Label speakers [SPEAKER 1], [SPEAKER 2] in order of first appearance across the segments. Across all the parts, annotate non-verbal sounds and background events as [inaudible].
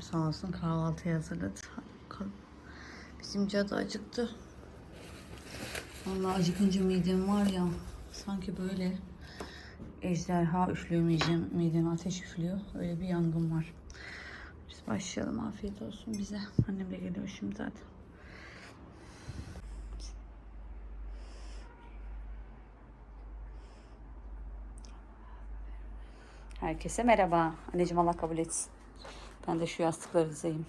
[SPEAKER 1] Sağ olsun kahvaltı hazırladı. Bizim cadı acıktı. Vallahi acıkınca midem var ya sanki böyle ejderha üflüyor midem, mideme ateş üflüyor. Öyle bir yangın var. Biz başlayalım. Afiyet olsun bize. Annem de geliyor şimdi zaten. Herkese merhaba. Anneciğim Allah kabul etsin. Ben de şu yastıkları dizeyim.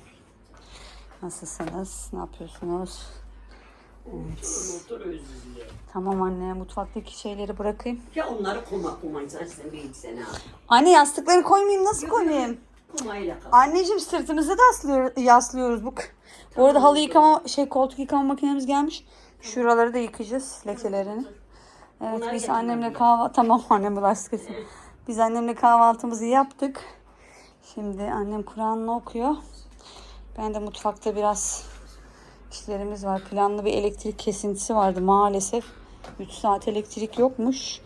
[SPEAKER 1] Nasılsınız? Ne yapıyorsunuz?
[SPEAKER 2] Özüzlüğe.
[SPEAKER 1] Tamam anne mutfaktaki şeyleri bırakayım.
[SPEAKER 2] Ya onları kuma kuma sen sen bir sen abi.
[SPEAKER 1] Anne yastıkları koymayayım nasıl koymayayım?
[SPEAKER 2] Kumayla kal.
[SPEAKER 1] Anneciğim sırtımızı da aslıyor, yaslıyoruz bu. Bu arada halı yıkama şey koltuk yıkama makinemiz gelmiş. Şuraları da yıkayacağız lekelerini. Evet biz annemle
[SPEAKER 2] anne.
[SPEAKER 1] kahvaltı tamam annem bulaşık etsin. [laughs] Biz annemle kahvaltımızı yaptık. Şimdi annem Kur'an'ını okuyor. Ben de mutfakta biraz işlerimiz var. Planlı bir elektrik kesintisi vardı maalesef. 3 saat elektrik yokmuş.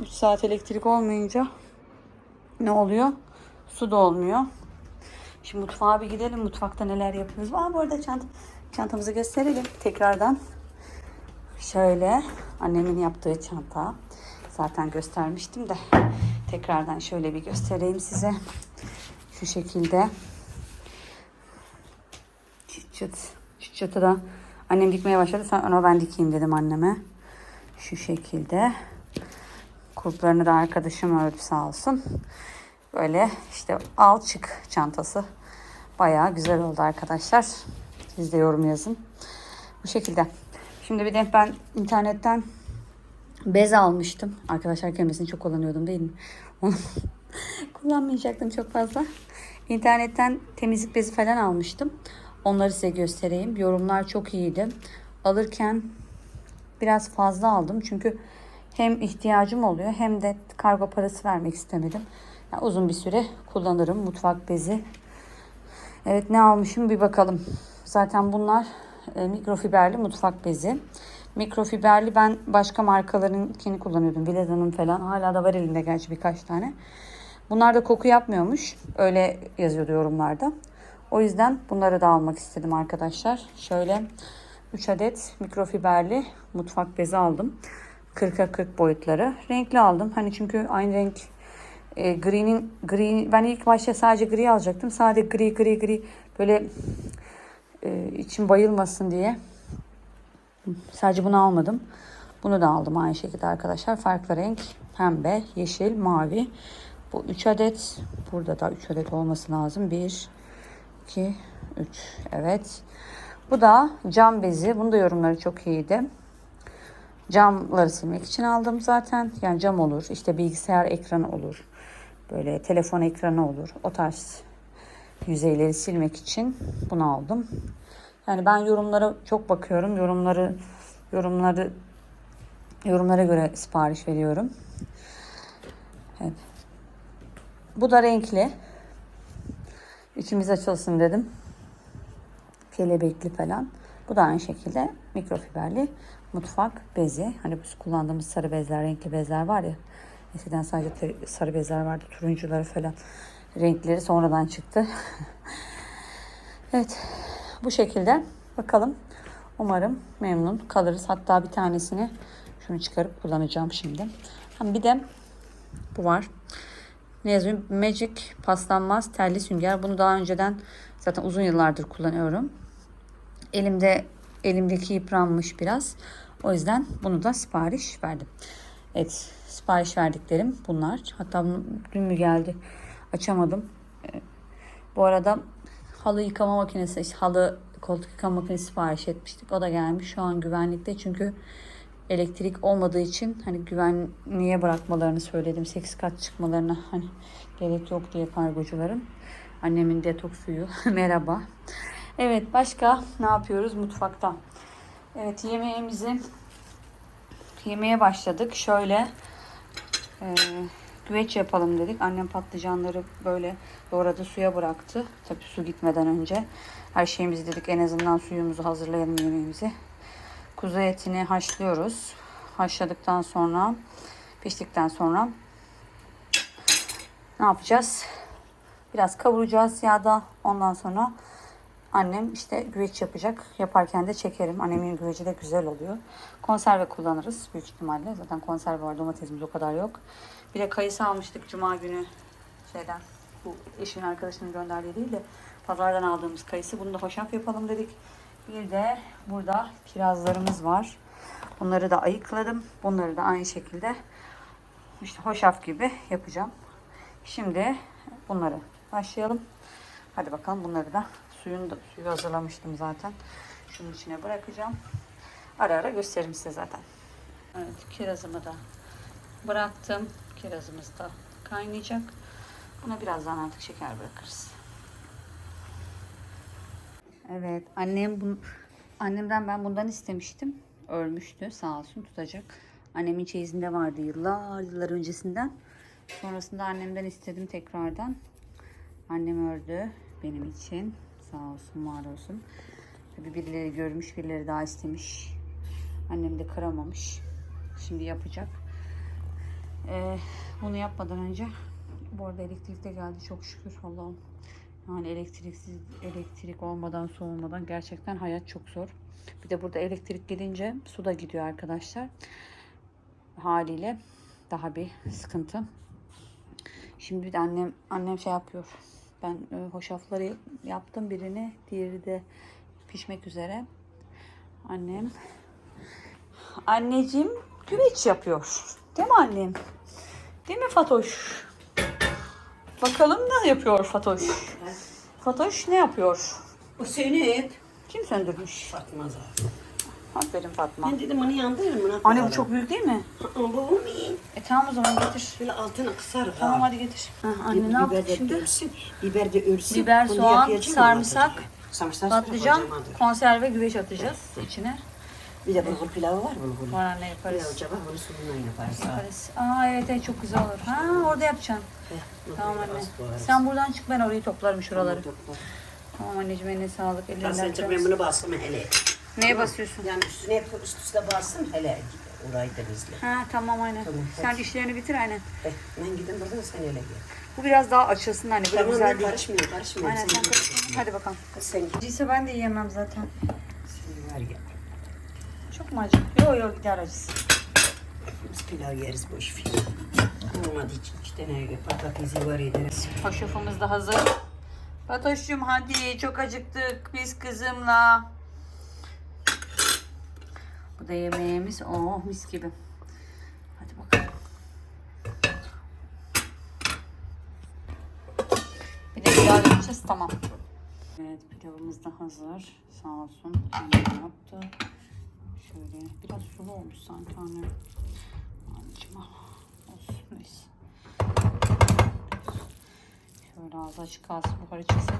[SPEAKER 1] 3 saat elektrik olmayınca ne oluyor? Su da olmuyor. Şimdi mutfağa bir gidelim. Mutfakta neler yapıyoruz? Aa bu arada çant çantamızı gösterelim tekrardan. Şöyle annemin yaptığı çanta. Zaten göstermiştim de tekrardan şöyle bir göstereyim size. Şu şekilde. Çıt çıt. Çıt çıtı da annem dikmeye başladı. Sonra ben dikeyim dedim anneme. Şu şekilde. Kulplarını da arkadaşım ördü sağ olsun. Böyle işte al çık çantası. Bayağı güzel oldu arkadaşlar. Siz de yorum yazın. Bu şekilde. Şimdi bir de ben internetten bez almıştım. Arkadaşlar kelimesini çok kullanıyordum değil mi? Onu [laughs] kullanmayacaktım çok fazla. İnternetten temizlik bezi falan almıştım. Onları size göstereyim. Yorumlar çok iyiydi. Alırken biraz fazla aldım. Çünkü hem ihtiyacım oluyor hem de kargo parası vermek istemedim. Yani uzun bir süre kullanırım mutfak bezi. Evet ne almışım bir bakalım. Zaten bunlar e, mikrofiberli mutfak bezi. Mikrofiberli ben başka markalarınkini kullanıyordum. Vileza'nın falan. Hala da var elimde gerçi birkaç tane. Bunlar da koku yapmıyormuş. Öyle yazıyordu yorumlarda. O yüzden bunları da almak istedim arkadaşlar. Şöyle 3 adet mikrofiberli mutfak bezi aldım. 40'a 40 boyutları. Renkli aldım. Hani çünkü aynı renk e, gri'nin gri ben ilk başta sadece gri alacaktım. Sadece gri gri gri böyle e, içim bayılmasın diye sadece bunu almadım. Bunu da aldım aynı şekilde arkadaşlar. Farklı renk pembe, yeşil, mavi. Bu 3 adet. Burada da 3 adet olması lazım. 1 2 3 evet. Bu da cam bezi. Bunun da yorumları çok iyiydi. Camları silmek için aldım zaten. Yani cam olur. işte bilgisayar ekranı olur. Böyle telefon ekranı olur. O tarz yüzeyleri silmek için bunu aldım. Yani ben yorumlara çok bakıyorum. Yorumları yorumları yorumlara göre sipariş veriyorum. Evet. Bu da renkli. İçimiz açılsın dedim. Kelebekli falan. Bu da aynı şekilde mikrofiberli mutfak bezi. Hani biz kullandığımız sarı bezler, renkli bezler var ya. Eskiden sadece sarı bezler vardı. Turuncuları falan. Renkleri sonradan çıktı. [laughs] evet. Bu şekilde. Bakalım. Umarım memnun kalırız. Hatta bir tanesini şunu çıkarıp kullanacağım şimdi. Bir de bu var. Ne yazıyor? Magic paslanmaz telli sünger. Bunu daha önceden zaten uzun yıllardır kullanıyorum. Elimde elimdeki yıpranmış biraz. O yüzden bunu da sipariş verdim. Evet, sipariş verdiklerim bunlar. Hatta dün mü geldi? Açamadım. Ee, Bu arada halı yıkama makinesi, halı koltuk yıkama makinesi sipariş etmiştik. O da gelmiş. Şu an güvenlikte çünkü elektrik olmadığı için hani güvenliğe bırakmalarını söyledim. 8 kat çıkmalarına hani gerek yok diye kargocuların. Annemin detoks suyu. [laughs] Merhaba. Evet başka ne yapıyoruz mutfakta? Evet yemeğimizi yemeye başladık. Şöyle e, güveç yapalım dedik. Annem patlıcanları böyle doğradı suya bıraktı. Tabii su gitmeden önce. Her şeyimizi dedik en azından suyumuzu hazırlayalım yemeğimizi. Kuzu etini haşlıyoruz. Haşladıktan sonra piştikten sonra ne yapacağız? Biraz kavuracağız yağda. Ondan sonra annem işte güveç yapacak. Yaparken de çekerim. Annemin güveci de güzel oluyor. Konserve kullanırız büyük ihtimalle. Zaten konserve var. Domatesimiz o kadar yok. Bir de kayısı almıştık cuma günü şeyden. Bu eşimin arkadaşının gönderdiği değil de pazardan aldığımız kayısı. Bunu da hoşaf yapalım dedik. Bir de burada kirazlarımız var. Bunları da ayıkladım. Bunları da aynı şekilde işte hoşaf gibi yapacağım. Şimdi bunları başlayalım. Hadi bakalım bunları da suyunu da suyu hazırlamıştım zaten. Şunun içine bırakacağım. Ara ara gösteririm size zaten. Evet kirazımı da bıraktım. Kirazımız da kaynayacak. Buna birazdan artık şeker bırakırız. Evet annem bunu annemden ben bundan istemiştim. Ölmüştü sağ olsun tutacak. Annemin çeyizinde vardı yıllar yıllar öncesinden. Sonrasında annemden istedim tekrardan. Annem ördü benim için. Sağ olsun var olsun. Tabii birileri görmüş birileri daha istemiş. Annem de kıramamış. Şimdi yapacak. Ee, bunu yapmadan önce bu arada elektrik de geldi çok şükür Allah'ım. Yani elektriksiz elektrik olmadan soğumadan gerçekten hayat çok zor. Bir de burada elektrik gelince su da gidiyor arkadaşlar. Haliyle daha bir sıkıntı. Şimdi bir de annem annem şey yapıyor. Ben e, hoşafları yaptım birini, diğeri de pişmek üzere. Annem anneciğim güveç yapıyor. Değil mi annem? Değil mi Fatoş? Bakalım ne yapıyor Fatoş? Fatoş ne yapıyor?
[SPEAKER 2] O seni
[SPEAKER 1] Kim söndürmüş?
[SPEAKER 2] Fatma zaten.
[SPEAKER 1] Aferin Fatma.
[SPEAKER 2] Ben dedim onu yandırırım. Bunu
[SPEAKER 1] Anne bu çok büyük değil mi?
[SPEAKER 2] Bu mu iyi?
[SPEAKER 1] E tamam o zaman getir.
[SPEAKER 2] Şöyle altına kısar.
[SPEAKER 1] Tamam hadi getir. Ha, anne ne yaptı
[SPEAKER 2] de
[SPEAKER 1] şimdi?
[SPEAKER 2] Ölsün. Biber de ölsün.
[SPEAKER 1] Biber,
[SPEAKER 2] Bunu
[SPEAKER 1] soğan, sarımsak, Patlıcan,
[SPEAKER 2] kocaman
[SPEAKER 1] konserve güveç atacağız içine.
[SPEAKER 2] Bir de bulgur pilavı var bulgur.
[SPEAKER 1] Var anne yaparız.
[SPEAKER 2] acaba bunu suyundan yaparız.
[SPEAKER 1] yaparız. Aa evet evet çok güzel olur. Ha orada yapacaksın.
[SPEAKER 2] Heh,
[SPEAKER 1] Tamam anne. Sen buradan çık ben orayı toplarım şuraları.
[SPEAKER 2] Topla.
[SPEAKER 1] Tamam anneciğim eline sağlık.
[SPEAKER 2] Ben
[SPEAKER 1] Ellerinden
[SPEAKER 2] sence ben bunu bastım hele.
[SPEAKER 1] Neye basıyorsun?
[SPEAKER 2] Yani üstüne üst üste bastım hele. Orayı da bizle.
[SPEAKER 1] Ha tamam aynen.
[SPEAKER 2] Tamam,
[SPEAKER 1] Sen
[SPEAKER 2] hadi.
[SPEAKER 1] işlerini bitir aynen.
[SPEAKER 2] Eh, ben gideyim buradan sen hele gel.
[SPEAKER 1] Bu biraz daha açılsın anne böyle
[SPEAKER 2] Tamam
[SPEAKER 1] güzel değil.
[SPEAKER 2] karışmıyorum karışmıyorum.
[SPEAKER 1] Aynen sen karıştır. Hadi bakalım.
[SPEAKER 2] Sen.
[SPEAKER 1] Acıysa ben de yiyemem zaten.
[SPEAKER 2] Sen var ya.
[SPEAKER 1] Çok mu acı? Yok yok gider acısı.
[SPEAKER 2] Biz pilav yeriz boş ver. Olmadı hiç iki tane patatesi var ederiz.
[SPEAKER 1] Hoşafımız da hazır. Fatoş'cum hadi çok acıktık biz kızımla. Bu da yemeğimiz. Oh mis gibi. Hadi bakalım. Bir de pilav yapacağız tamam. Evet pilavımız da hazır. Sağ olsun. Yaptı. Şöyle biraz sulu olmuş sanki anne. Anneciğim al. Olsun neyse. Şöyle ağzı açık kalsın buharı çıksın.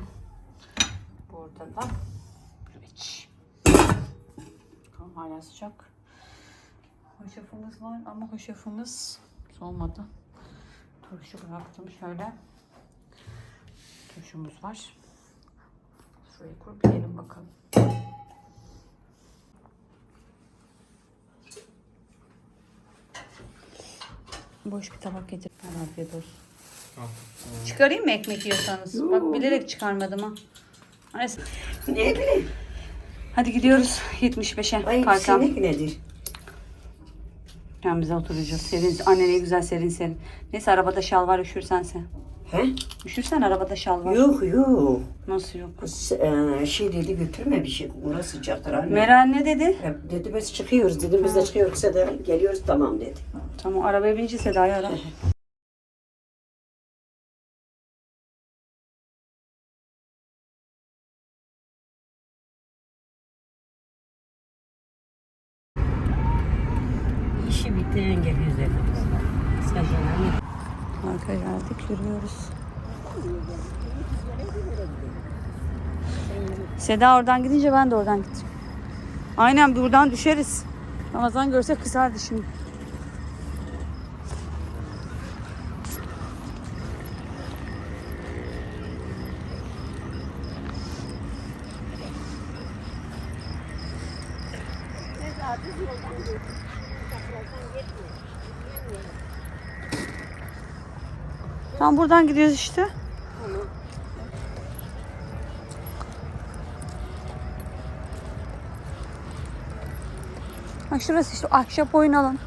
[SPEAKER 1] Burada da güveç. Bakalım hala sıcak. Hoşafımız var ama hoşafımız olmadı. Turşu bıraktım şöyle. Turşumuz var. Şurayı kurup yiyelim bakalım. Boş bir tabak getir. Afiyet olsun. Çıkarayım mı ekmek yiyorsanız? Bak bilerek çıkarmadım ha. Neyse.
[SPEAKER 2] Ne bileyim.
[SPEAKER 1] Hadi gidiyoruz 75'e.
[SPEAKER 2] Ay
[SPEAKER 1] Kalkam.
[SPEAKER 2] sinek nedir?
[SPEAKER 1] Yani bize oturacağız. Serin. Anne ne güzel serin serin. Neyse arabada şal var üşürsen sen.
[SPEAKER 2] He?
[SPEAKER 1] Üşürsen arabada şal var.
[SPEAKER 2] Yok yok.
[SPEAKER 1] Nasıl yok?
[SPEAKER 2] Kız, eee, şey dedi götürme bir şey. Orası sıcaktır anne.
[SPEAKER 1] Meral ne dedi?
[SPEAKER 2] E, Dedi biz çıkıyoruz. Dedim biz de çıkıyoruz. Seda geliyoruz tamam dedi.
[SPEAKER 1] Tamam arabaya binince Seda'yı ara. [laughs]
[SPEAKER 2] İşi biten geliyoruz efendim. Saçlarını
[SPEAKER 1] Arka geldik yürüyoruz. Seda oradan gidince ben de oradan gideceğim. Aynen buradan düşeriz. Ramazan görse kızardı şimdi. Tam buradan gidiyoruz işte. Ha şurası işte ahşap oynalım.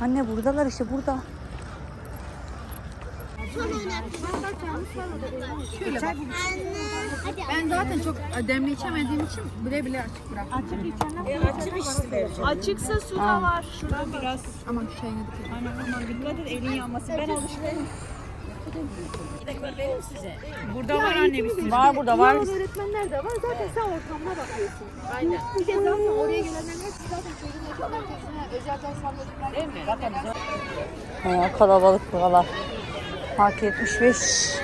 [SPEAKER 1] Anne buradalar işte burada. Şöyle. Anne.
[SPEAKER 3] Ben zaten çok demli içemediğim için bile bile açık bıraktım. Açık içemem. Açıksa su da var. Şurada biraz. Aman şu şeyine dikkat. Aynen aman dikkat et elin yanması. Ben alışkınım. Burada var anne bir sürü.
[SPEAKER 1] Var burada var.
[SPEAKER 3] öğretmenler de var. Zaten sen ortamına bakıyorsun. Aynen. Bir de zaten oraya gelenlerin hepsi zaten çocuğun okul merkezine özel ders almadıklar. Değil mi?
[SPEAKER 1] Bayağı kalabalık buralar. Park 75.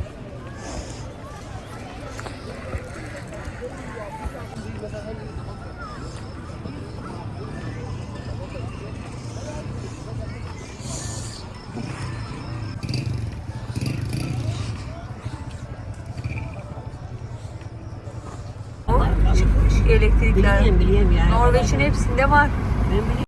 [SPEAKER 1] Elektrikler.
[SPEAKER 2] Biliyorum biliyorum yani.
[SPEAKER 1] Norveç'in hepsinde var.
[SPEAKER 2] Ben biliyorum.